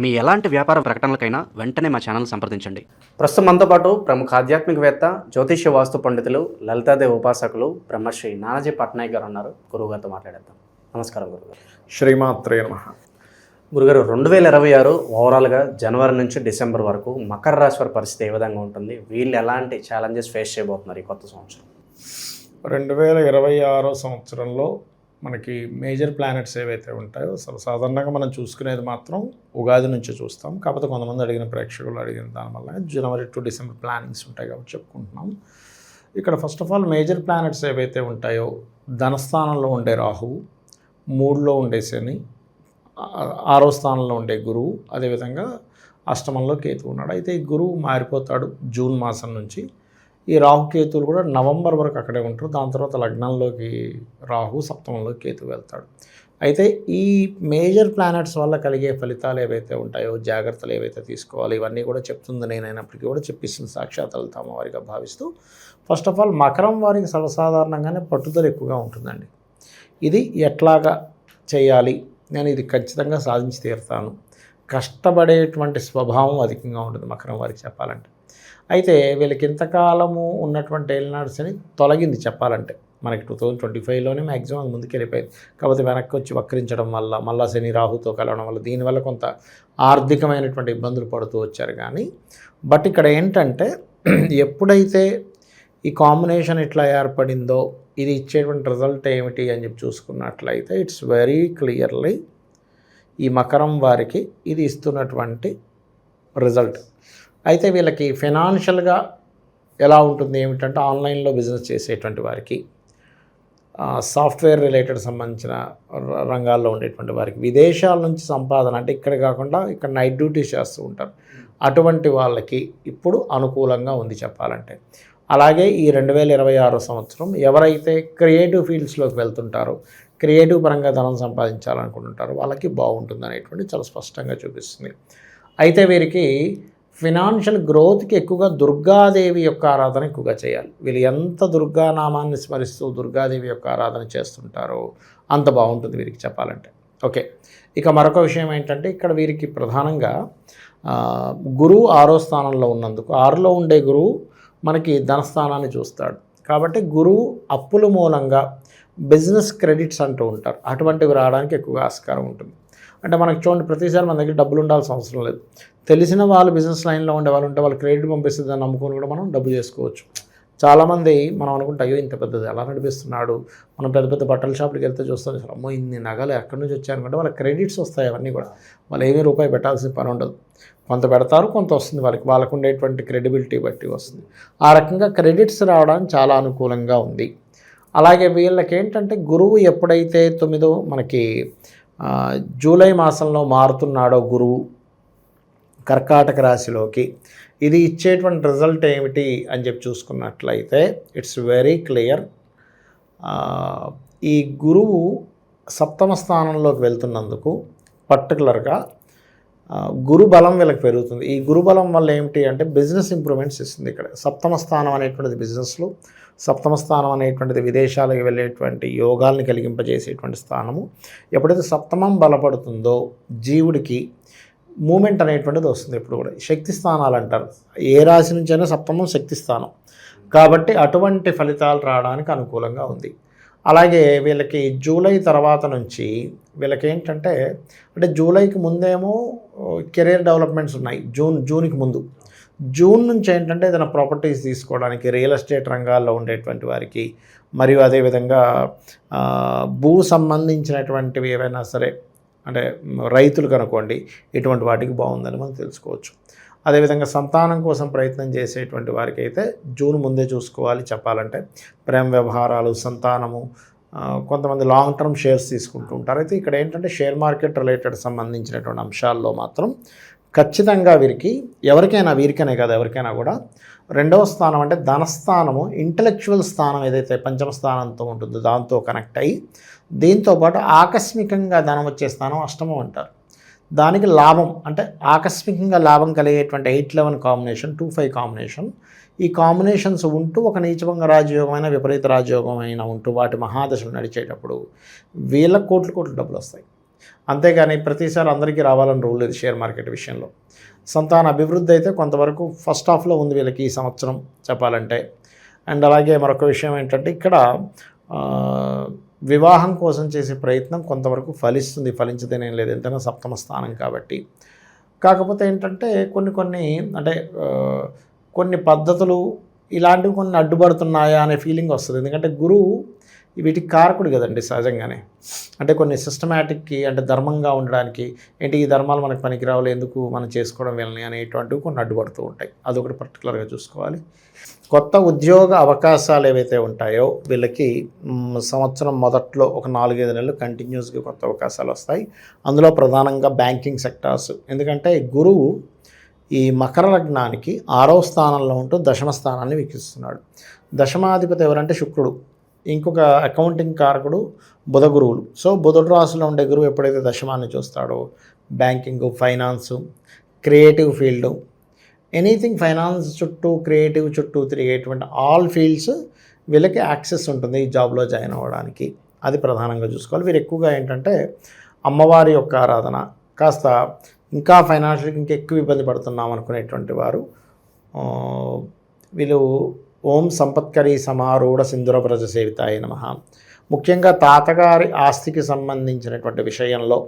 మీ ఎలాంటి వ్యాపార ప్రకటనలకైనా వెంటనే మా ఛానల్ సంప్రదించండి. ప్రస్తుతం మనతో పాటు ప్రముఖ ఆధ్యాత్మికవేత్త జ్యోతిష్య వాస్తు పండితులు లలితాదేవి ఉపాసకులు బ్రహ్మశ్రీ నానాజీ పట్నాయక్ గారు ఉన్నారు. గురువుగారితో మాట్లాడేద్దాం. నమస్కారం గురుగారు శ్రీమాత్రే నమ. గురుగారు రెండు వేల ఇరవై ఆరు ఓవరాల్గా జనవరి నుంచి డిసెంబర్ వరకు మకర రాశి వారి పరిస్థితి ఏ విధంగా ఉంటుంది? వీళ్ళు ఎలాంటి ఛాలెంజెస్ ఫేస్ చేయబోతున్నారు ఈ కొత్త సంవత్సరం? రెండు వేల ఇరవై ఆరో సంవత్సరంలో మనకి మేజర్ ప్లానెట్స్ ఏవైతే ఉంటాయో సాధారణంగా మనం చూసుకునేది మాత్రం ఉగాది నుంచి చూస్తాం. కాకపోతే కొంతమంది అడిగిన ప్రేక్షకులు అడిగిన దానివల్ల జనవరి టు డిసెంబర్ ప్లానింగ్స్ ఉంటాయి కాబట్టి చెప్పుకుంటున్నాం. ఇక్కడ first of all major planets ఏవైతే ఉంటాయో ధనస్థానంలో ఉండే రాహువు మూడులో ఉండే శని ఆరో స్థానంలో ఉండే గురువు అదేవిధంగా అష్టమంలో కేతు ఉన్నాడు. అయితే ఈ గురువు మారిపోతాడు జూన్ మాసం నుంచి. ఈ రాహు కేతువులు కూడా నవంబర్ వరకు అక్కడే ఉంటారు. దాని తర్వాత లగ్నంలోకి రాహు సప్తమంలోకి కేతు వెళ్తాడు. అయితే ఈ మేజర్ ప్లానెట్స్ వల్ల కలిగే ఫలితాలు ఏవైతే ఉంటాయో జాగ్రత్తలు ఏవైతే తీసుకోవాలి ఇవన్నీ కూడా చెప్తుంది నేనైనప్పటికీ కూడా చెప్పిస్తుంది సాక్షాత్ తమ వారిగా భావిస్తూ ఫస్ట్ ఆఫ్ ఆల్ మకరం వారికి సర్వసాధారణంగానే పట్టుదల ఎక్కువగా ఉంటుందండి. ఇది ఎట్లాగా చేయాలి? నేను ఇది ఖచ్చితంగా సాధించి తీరుతాను. కష్టపడేటువంటి స్వభావం అధికంగా ఉంటుంది మకరం వారికి చెప్పాలంటే. అయితే వీళ్ళకి ఇంతకాలము ఉన్నటువంటి ఏలినాడ్స్ అని తొలగింది చెప్పాలంటే. మనకి టూ థౌజండ్ ట్వంటీ ఫైవ్లోనే మ్యాక్సిమం ముందుకు వెళ్ళిపోయింది. కాకపోతే వెనక్కి వచ్చి వక్రించడం వల్ల మళ్ళా శని రాహుతో కలవడం వల్ల దీనివల్ల కొంత ఆర్థికమైనటువంటి ఇబ్బందులు పడుతూ వచ్చారు కానీ. బట్ ఇక్కడ ఏంటంటే ఎప్పుడైతే ఈ కాంబినేషన్ ఎట్లా ఏర్పడిందో ఇది ఇచ్చేటువంటి రిజల్ట్ ఏమిటి అని చెప్పి చూసుకున్నట్లయితే ఇట్స్ వెరీ క్లియర్లీ ఈ మకరం వారికి ఇది ఇస్తున్నటువంటి రిజల్ట్. అయితే వీళ్ళకి ఫినాన్షియల్గా ఎలా ఉంటుంది ఏమిటంటే ఆన్లైన్లో బిజినెస్ చేసేటువంటి వారికి సాఫ్ట్వేర్ రిలేటెడ్ సంబంధించిన ర- రంగాల్లో ఉండేటువంటి వారికి విదేశాల నుంచి సంపాదన అంటే ఇక్కడ కాకుండా ఇక్కడ నైట్ డ్యూటీ చేస్తూ ఉంటారు. అటువంటి వాళ్ళకి ఇప్పుడు అనుకూలంగా ఉంది చెప్పాలంటే. అలాగే ఈ రెండు వేల ఇరవై ఆరో సంవత్సరం ఎవరైతే క్రియేటివ్ ఫీల్డ్స్లోకి వెళ్తుంటారో క్రియేటివ్ పరంగా ధనం సంపాదించాలనుకుంటుంటారు. వాళ్ళకి బాగుంటుంది అనేటువంటి చాలా స్పష్టంగా చూపిస్తుంది. అయితే వీరికి ఫినాన్షియల్ గ్రోత్కి ఎక్కువగా దుర్గాదేవి యొక్క ఆరాధన ఎక్కువగా చేయాలి. వీళ్ళు ఎంత దుర్గానామాన్ని స్మరిస్తూ దుర్గాదేవి యొక్క ఆరాధన చేస్తుంటారో అంత బాగుంటుంది వీరికి చెప్పాలంటే. ఓకే. ఇక మరొక విషయం ఏంటంటే ఇక్కడ వీరికి ప్రధానంగా గురువు ఆరో స్థానంలో ఉన్నందుకు ఆరులో ఉండే గురువు మనకి ధనస్థానాన్ని చూస్తాడు. కాబట్టి గురువు అప్పుల మూలంగా బిజినెస్ క్రెడిట్స్ అంటూ ఉంటారు. అటువంటివి రావడానికి ఎక్కువగా ఆస్కారం ఉంటుంది. అంటే మనకు చూడండి ప్రతిసారి మన దగ్గర డబ్బులు ఉండాల్సిన అవసరం లేదు. తెలిసిన వాళ్ళు బిజినెస్ లైన్లో ఉండే వాళ్ళు ఉంటే వాళ్ళు క్రెడిట్ పంపిస్తుంది అని నమ్ముకొని కూడా మనం డబ్బు చేసుకోవచ్చు. చాలామంది మనం అనుకుంటే అయ్యో ఇంత పెద్దది ఎలా నడిపిస్తున్నాడు? మనం పెద్ద పెద్ద బట్టల షాపులకి వెళ్తే చూస్తాం అసలు అమ్మో ఇన్ని నగలు ఎక్కడి నుంచి వచ్చాయనుకుంటే వాళ్ళ క్రెడిట్స్ వస్తాయి అవన్నీ కూడా. వాళ్ళు ఏమీ రూపాయి పెట్టాల్సిన పని ఉండదు. కొంత పెడతారు కొంత వస్తుంది. వాళ్ళకి వాళ్ళకు ఉండేటువంటి క్రెడిబిలిటీ బట్టి వస్తుంది. ఆ రకంగా క్రెడిట్స్ రావడానికి చాలా అనుకూలంగా ఉంది. అలాగే వీళ్ళకి ఏంటంటే గురువు ఎప్పుడైతే తొమ్మిదో మనకి జూలై మాసంలో మారుతున్నాడో గురువు కర్కాటక రాశిలోకి ఇది ఇచ్చేటువంటి రిజల్ట్ ఏమిటి అని చెప్పి చూసుకున్నట్లయితే ఇట్స్ వెరీ క్లియర్. ఈ గురువు సప్తమ స్థానంలోకి వెళ్తున్నందుకు పర్టికులర్గా గురు బలం వీళ్ళకి పెరుగుతుంది. ఈ గురు బలం వల్ల ఏమిటి అంటే బిజినెస్ ఇంప్రూవ్మెంట్స్ ఇస్తుంది ఇక్కడ. సప్తమ స్థానం అనేటువంటిది బిజినెస్లో. సప్తమ స్థానం అనేటువంటిది విదేశాలకు వెళ్ళేటువంటి యోగాల్ని కలిగింపజేసేటువంటి స్థానము. ఎప్పుడైతే సప్తమం బలపడుతుందో జీవుడికి మూమెంట్ అనేటువంటిది వస్తుంది ఎప్పుడు కూడా. శక్తి స్థానాలు అంటారు. ఏ రాశి నుంచైనా సప్తమం శక్తి స్థానం. కాబట్టి అటువంటి ఫలితాలు రావడానికి అనుకూలంగా ఉంది. అలాగే వీళ్ళకి జూలై తర్వాత నుంచి వీళ్ళకి ఏంటంటే అంటే జూలైకి ముందేమో కెరీర్ డెవలప్మెంట్స్ ఉన్నాయి. జూన్ జూన్కి ముందు. జూన్ నుంచి ఏంటంటే ఏదైనా ప్రాపర్టీస్ తీసుకోవడానికి రియల్ ఎస్టేట్ రంగాల్లో ఉండేటువంటి వారికి మరియు అదేవిధంగా భూ సంబంధించినటువంటివి ఏవైనా సరే అంటే రైతులు కనుకోండి ఇటువంటి వాటికి బాగుందని మనం తెలుసుకోవచ్చు. అదేవిధంగా సంతానం కోసం ప్రయత్నం చేసేటువంటి వారికి అయితే జూన్ ముందే చూసుకోవాలి చెప్పాలంటే. ప్రేమ వ్యవహారాలు సంతానము కొంతమంది లాంగ్ టర్మ్ షేర్స్ తీసుకుంటూ ఉంటారు. అయితే ఇక్కడ ఏంటంటే షేర్ మార్కెట్ రిలేటెడ్ సంబంధించినటువంటి అంశాల్లో మాత్రం ఖచ్చితంగా వీరికి ఎవరికైనా వీరికైనా కాదు ఎవరికైనా కూడా రెండవ స్థానం అంటే ధనస్థానము ఇంటలెక్చువల్ స్థానం ఏదైతే పంచమ స్థానంతో ఉంటుందో దాంతో కనెక్ట్ అయ్యి దీంతోపాటు ఆకస్మికంగా ధనం వచ్చే స్థానం అష్టమం అంటారు. దానికి లాభం అంటే ఆకస్మికంగా లాభం కలిగేటువంటి eight eleven combination two five combination. ఈ కాంబినేషన్స్ ఉంటూ ఒక నీచభంగ రాజయోగమైన విపరీత రాజయోగమైన ఉంటూ వాటి మహాదశలు నడిచేటప్పుడు వేల కోట్ల కోట్ల డబ్బులు వస్తాయి. అంతేగాని ప్రతిసారి అందరికీ రావాలని రూల్ లేదు షేర్ మార్కెట్ విషయంలో. సంతాన అభివృద్ధి అయితే కొంతవరకు ఫస్ట్ హాఫ్లో ఉంది వీళ్ళకి ఈ సంవత్సరం చెప్పాలంటే. అండ్ అలాగే మరొక విషయం ఏంటంటే ఇక్కడ వివాహం కోసం చేసే ప్రయత్నం కొంతవరకు ఫలిస్తుంది ఫలించదేనేం లేదు. ఎంతైనా సప్తమ స్థానం కాబట్టి. కాకపోతే ఏంటంటే కొన్ని కొన్ని అంటే కొన్ని పద్ధతులు ఇలాంటివి కొన్ని అడ్డుపడుతున్నాయా అనే ఫీలింగ్ వస్తుంది. ఎందుకంటే గురువు వీటికి కారకుడు కదండి సహజంగానే. అంటే కొన్ని సిస్టమేటిక్కి అంటే ధర్మంగా ఉండడానికి ఏంటి ఈ ధర్మాలు మనకు పనికిరావాలి ఎందుకు మనం చేసుకోవడం వీళ్ళని అనేటువంటివి కొన్ని అడ్డుపడుతూ ఉంటాయి. అదొకటి పర్టికులర్గా చూసుకోవాలి. కొత్త ఉద్యోగ అవకాశాలు ఏవైతే ఉంటాయో వీళ్ళకి సంవత్సరం మొదట్లో ఒక నాలుగైదు నెలలు కంటిన్యూస్గా కొత్త అవకాశాలు వస్తాయి. అందులో ప్రధానంగా బ్యాంకింగ్ సెక్టార్స్ ఎందుకంటే గురువు ఈ మకర లగ్నానికి ఆరవ స్థానంలో ఉంటూ దశమ స్థానాన్ని వీక్షిస్తున్నాడు. దశమాధిపతి ఎవరంటే శుక్రుడు. ఇంకొక అకౌంటింగ్ కారకుడు బుధ గురువులు సో బుధుడు రాశిలో ఉండే గురువు ఎప్పుడైతే దశమాన్ని చూస్తాడో banking finance creative field anything finance చుట్టూ క్రియేటివ్ చుట్టూ తిరిగేటువంటి ఆల్ ఫీల్డ్స్ వీళ్ళకి యాక్సెస్ ఉంటుంది ఈ జాబ్లో జాయిన్ అవ్వడానికి. అది ప్రధానంగా చూసుకోవాలి. వీరు ఎక్కువగా ఏంటంటే అమ్మవారి యొక్క ఆరాధన కాస్త ఇంకా ఫైనాన్షియల్గా ఇంకా ఎక్కువ ఇబ్బంది పడుతున్నాం అనుకునేటువంటి వారు వీళ్ళు ఓం సంపత్కరీ సమారూఢ సింధుర ప్రజ సేవితాయ నమ. ముఖ్యంగా తాతగారి ఆస్తికి సంబంధించినటువంటి విషయంలో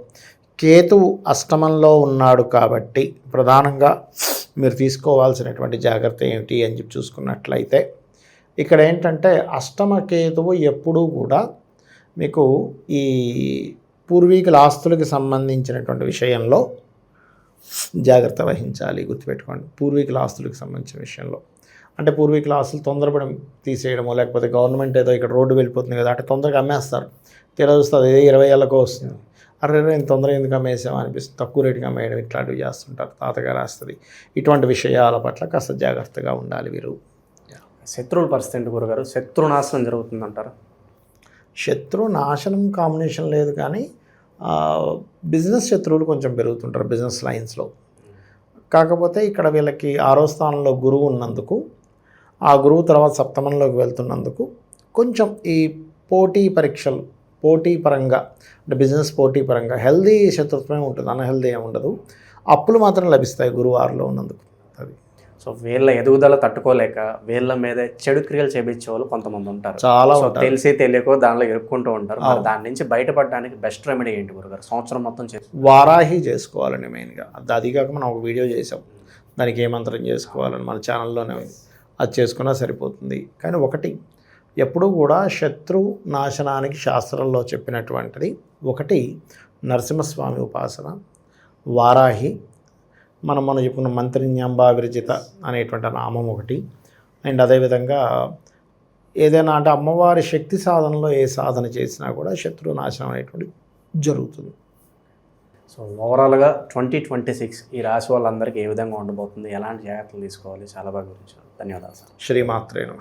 కేతువు అష్టమంలో ఉన్నాడు కాబట్టి ప్రధానంగా మీరు తీసుకోవాల్సినటువంటి జాగ్రత్త ఏమిటి అని చెప్పి చూసుకున్నట్లయితే ఇక్కడ ఏంటంటే అష్టమ కేతువు ఎప్పుడూ కూడా మీకు ఈ పూర్వీకుల ఆస్తులకి సంబంధించినటువంటి విషయంలో జాగ్రత్త వహించాలి గుర్తుపెట్టుకోండి. పూర్వీకుల ఆస్తులకు సంబంధించిన విషయంలో. అంటే పూర్వీకుల ఆస్తులు తొందరపడి తీసేయడమో లేకపోతే గవర్నమెంట్ ఏదో ఇక్కడ రోడ్డు వెళ్ళిపోతుంది కదా అంటే తొందరగా అమ్మేస్తారు. తీరా చూస్తే అదే ఇరవై ఏళ్ళకో వస్తుంది. అరే రే ఇంత తొందరగా ఎందుకు అమ్మేసాం అనిపిస్తుంది. తక్కువ రేటుకి అమ్మేయడం ఇట్లాంటివి చేస్తుంటారు తాతగారు ఆస్తుంది. ఇటువంటి విషయాల పట్ల కాస్త జాగ్రత్తగా ఉండాలి వీరు. శత్రువుల పరిస్థితి ఏంటి గురుగారు? శత్రునాశనం జరుగుతుందంటారా? శత్రు నాశనం కాంబినేషన్ లేదు కానీ బిజినెస్ శత్రువులు కొంచెం పెరుగుతుంటారు బిజినెస్ లైన్స్లో. కాకపోతే ఇక్కడ వీళ్ళకి ఆరో స్థానంలో గురువు ఉన్నందుకు ఆ గురువు తర్వాత సప్తమంలోకి వెళ్తున్నందుకు కొంచెం ఈ పోటీ పరీక్షలు పోటీ పరంగా అంటే బిజినెస్ పోటీ పరంగా హెల్దీ శత్రుత్వమే ఉంటుంది అన్హెల్దీ ఏమి ఉండదు. అప్పులు మాత్రం లభిస్తాయి గురువు ఆరులో ఉన్నందుకు. అది. సో వీళ్ళ ఎదుగుదల తట్టుకోలేక వీళ్ళ మీద చెడు క్రియలు చేపించే వాళ్ళు కొంతమంది ఉంటారు. చాలా తెలిసి తెలియకో దానిలో ఇరుక్కుంటూ ఉంటారు. దాని నుంచి బయటపడడానికి బెస్ట్ రెమెడీ ఏంటి గురుగారు? సంవత్సరం మొత్తం చేసి వారాహి చేసుకోవాలండి మెయిన్గా. అది అది కాక మనం ఒక వీడియో చేసాం దానికి ఏ మంత్రం చేసుకోవాలని మన ఛానల్లోనే ఉంది. అది చేసుకున్నా సరిపోతుంది. కానీ ఒకటి ఎప్పుడూ కూడా శత్రు నాశనానికి శాస్త్రంలో చెప్పినటువంటిది ఒకటి నరసింహస్వామి ఉపాసన వారాహి మనం మనం చెప్పుకున్న మంత్రిన్యంబా విరచిత అనేటువంటి నామం ఒకటి. అండ్ అదేవిధంగా ఏదైనా అంటే అమ్మవారి శక్తి సాధనలో ఏ సాధన చేసినా కూడా శత్రు నాశనం అనేటువంటి జరుగుతుంది. సో ఓవరాల్గా ట్వంటీ ట్వంటీ సిక్స్ ఈ రాశి వాళ్ళందరికీ ఏ విధంగా ఉండబోతుంది? ఎలాంటి జాగ్రత్తలు తీసుకోవాలి? చాలా బాగా గురించి ధన్యవాదాలు సార్ శ్రీమాత్రేను